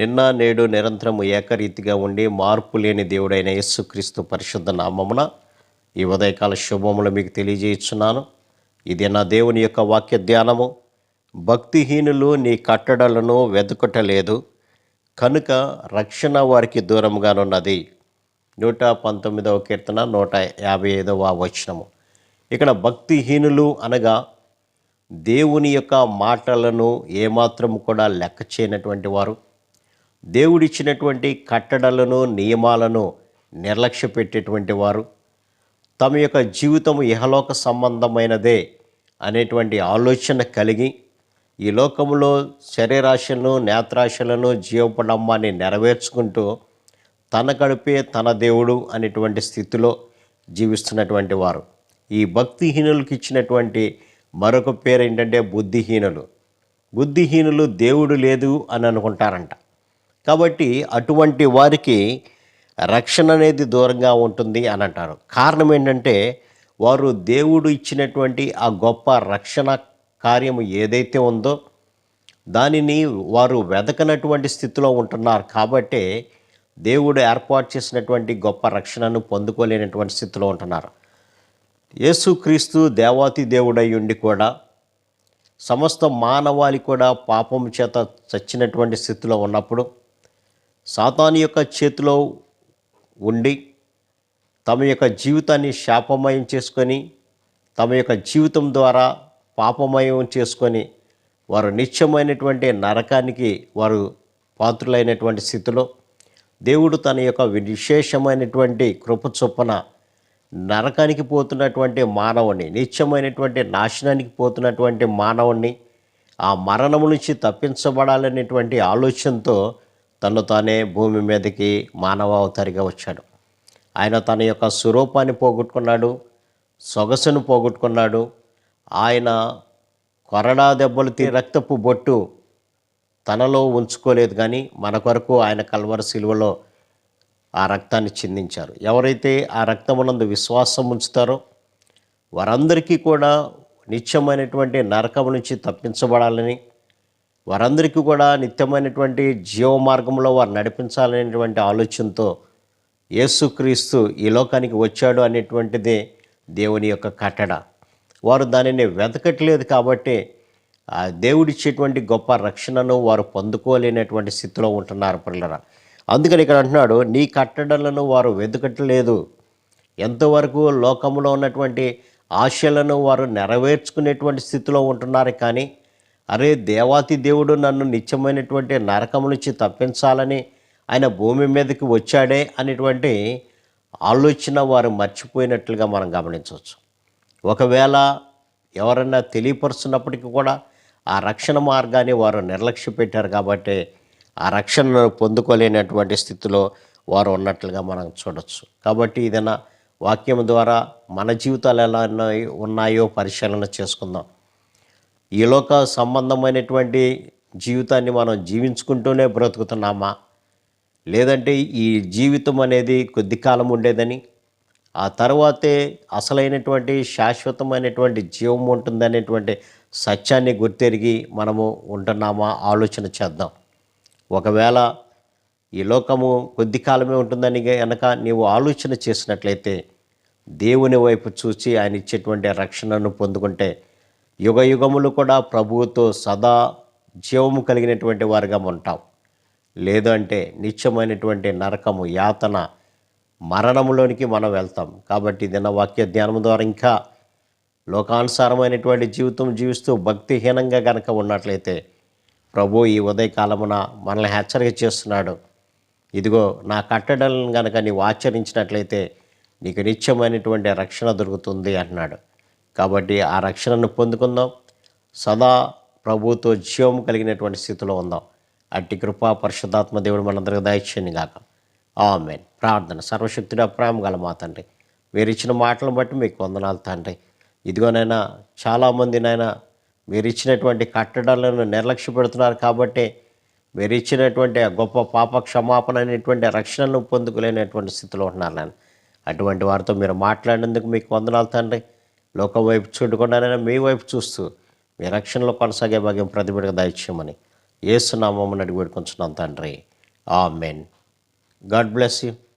నిన్న నేడు నిరంతరము ఏకరీతిగా ఉండి మార్పు లేని దేవుడైన యేసుక్రీస్తు పరిశుద్ధ నామమున ఈ ఉదయకాల శుభములు మీకు తెలియజేస్తున్నాను. ఇది నా దేవుని యొక్క వాక్య ధ్యానము. భక్తిహీనులు నీ కట్టడలను వెతుకటలేదు కనుక రక్షణ వారికి దూరంగానున్నది నూట పంతొమ్మిదవ కీర్తన నూట యాభై ఐదవ వచనము. ఇక్కడ భక్తిహీనులు అనగా దేవుని యొక్క మాటలను ఏమాత్రం కూడా లెక్క చేయనటువంటి వారు. దేవుడిచ్చినటువంటి కట్టడలను నియమాలను నిర్లక్ష్య పెట్టేటువంటి వారు. తమ యొక్క జీవితం ఇహలోక సంబంధమైనదే అనేటువంటి ఆలోచన కలిగి ఈ లోకంలో శరీరాశలను నేత్రాశలను జీవపడమ్మాన్ని నెరవేర్చుకుంటూ తన గడిపే తన దేవుడు అనేటువంటి స్థితిలో జీవిస్తున్నటువంటి వారు. ఈ భక్తిహీనులకు ఇచ్చినటువంటి మరొక పేరు ఏంటంటే బుద్ధిహీనులు. బుద్ధిహీనులు దేవుడు లేదు అని అనుకుంటారంట. కాబట్టి అటువంటి వారికి రక్షణ అనేది దూరంగా ఉంటుంది అని అంటారు. కారణం ఏంటంటే వారు దేవుడు ఇచ్చినటువంటి ఆ గొప్ప రక్షణ కార్యము ఏదైతే ఉందో దానిని వారు వెదకనటువంటి స్థితిలో ఉంటున్నారు. కాబట్టే దేవుడు ఏర్పాటు చేసినటువంటి గొప్ప రక్షణను పొందుకోలేనటువంటి స్థితిలో ఉంటున్నారు. యేసుక్రీస్తు దేవాతి దేవుడై ఉండి కూడా సమస్త మానవాళి కూడా పాపం చేత చచ్చినటువంటి స్థితిలో ఉన్నప్పుడు సాతాను యొక్క చేతిలో ఉండి తమ యొక్క జీవితాన్ని శాపమయం చేసుకొని తమ యొక్క జీవితం ద్వారా పాపమయం చేసుకొని వారు నిత్యమైనటువంటి నరకానికి వారు పాత్రులైనటువంటి స్థితిలో దేవుడు తన యొక్క విశేషమైనటువంటి కృప చొప్పున నరకానికి పోతున్నటువంటి మానవుని నిత్యమైనటువంటి నాశనానికి పోతున్నటువంటి మానవుణ్ణి ఆ మరణము నుంచి తప్పించబడాలనేటువంటి ఆలోచనతో తను తానే భూమి మీదకి మానవ అవతారిగా వచ్చాడు. ఆయన తన యొక్క స్వరూపాన్ని పోగొట్టుకున్నాడు సొగసును పోగొట్టుకున్నాడు. ఆయన కొరడా దెబ్బలు తీ రక్తపు బొట్టు తనలో ఉంచుకోలేదు కానీ మన కొరకు ఆయన కల్వర శిలువలో ఆ రక్తాన్ని చిందించారు. ఎవరైతే ఆ రక్తమునందు విశ్వాసం ఉంచుతారో వారందరికీ కూడా నిత్యమైనటువంటి నరకం నుంచి తప్పించబడాలని వారందరికీ కూడా నిత్యమైనటువంటి జీవ మార్గంలో వారు నడిపించాలనేటువంటి ఆలోచనతో యేసుక్రీస్తు ఈ లోకానికి వచ్చాడు అనేటువంటిది దేవుని యొక్క కట్టడ. వారు దానిని వెతకట్లేదు కాబట్టి ఆ దేవుడిచ్చేటువంటి గొప్ప రక్షణను వారు పొందుకోలేనటువంటి స్థితిలో ఉంటున్నారు పిల్లరా. అందుకని ఇక్కడ అంటున్నాడు నీ కట్టడలను వారు వెతకట్లేదు. ఎంతవరకు లోకంలో ఉన్నటువంటి ఆశలను వారు నెరవేర్చుకునేటువంటి స్థితిలో ఉంటున్నారు కానీ అరే దేవాతి దేవుడు నన్ను నిత్యమైనటువంటి నరకం నుంచి తప్పించాలని ఆయన భూమి మీదకి వచ్చాడే అనేటువంటి ఆలోచన వారు మర్చిపోయినట్లుగా మనం గమనించవచ్చు. ఒకవేళ ఎవరైనా తెలియపరుస్తున్నప్పటికీ కూడా ఆ రక్షణ మార్గాన్ని వారు నిర్లక్ష్య పెట్టారు కాబట్టి ఆ రక్షణను పొందుకోలేనటువంటి స్థితిలో వారు ఉన్నట్లుగా మనం చూడవచ్చు కాబట్టి ఏదైనా వాక్యం ద్వారా మన జీవితాలు ఎలా ఉన్నాయో- ఉన్నాయో పరిశీలన చేసుకుందాం. ఈ లోక సంబంధమైనటువంటి జీవితాన్ని మనం జీవించుకుంటూనే బ్రతుకుతున్నామా? లేదంటే ఈ జీవితం అనేది కొద్ది కాలం ఉండేదని ఆ తర్వాతే అసలైనటువంటి శాశ్వతమైనటువంటి జీవం ఉంటుందనేటువంటి సత్యాన్ని గుర్తెరిగి మనము ఉంటున్నామా? ఆలోచన చేద్దాం. ఒకవేళ ఈ లోకము కొద్ది కాలమే ఉంటుందని కనుక నీవు ఆలోచన చేసినట్లయితే దేవుని వైపు చూసి ఆయన ఇచ్చేటువంటి రక్షణను పొందుకుంటే యుగ యుగములు కూడా ప్రభువుతో సదా జీవము కలిగినటువంటి వారుగా ఉంటాం. లేదంటే నిత్యమైనటువంటి నరకము యాతన మరణములోనికి మనం వెళ్తాం. కాబట్టి దిన వాక్య ధ్యానం ద్వారా ఇంకా లోకానుసారమైనటువంటి జీవితం జీవిస్తూ భక్తిహీనంగా గనక ఉన్నట్లయితే ప్రభు ఈ ఉదయకాలమున మనల్ని హెచ్చరిక చేస్తున్నాడు. ఇదిగో నా కట్టడలను గనక నీవు ఆచరించినట్లయితే నీకు నిత్యమైనటువంటి రక్షణ దొరుకుతుంది అన్నాడు కాబట్టి ఆ రక్షణను పొందుకుందాం. సదా ప్రభుతో జీవం కలిగినటువంటి స్థితిలో ఉందాం. అట్టి కృపా పరిశుద్ధాత్మ దేవుడు మనందరికీ దయచేయండి గాక. ఆమెన్. ప్రార్థన సర్వశక్తుడ ప్రేమ గల మా తండ్రి. మీరు ఇచ్చిన మాటలను బట్టి మీకు వందనాలు తండ్రి. ఇదిగోనైనా చాలామంది నాయన మీరు ఇచ్చినటువంటి కట్టడాలను నిర్లక్ష్య పెడుతున్నారు కాబట్టి మీరు ఇచ్చినటువంటి ఆ గొప్ప పాప క్షమాపణ అనేటువంటి రక్షణను పొందుకోలేనటువంటి స్థితిలో ఉంటున్నారు నేను అటువంటి వారితో మీరు మాట్లాడినందుకు మీకు వందనాలు తండ్రి. లోకం వైపు చూడకుండానైనా మీ వైపు చూస్తూ మీ రక్షణలో కొనసాగే భాగ్యం ప్రతిబిడక దయచేయమని ఏసునామం అడిగి పెట్టుకుంటున్నాం తండ్రి. ఆ మెన్ గాడ్ బ్లెస్ యూ.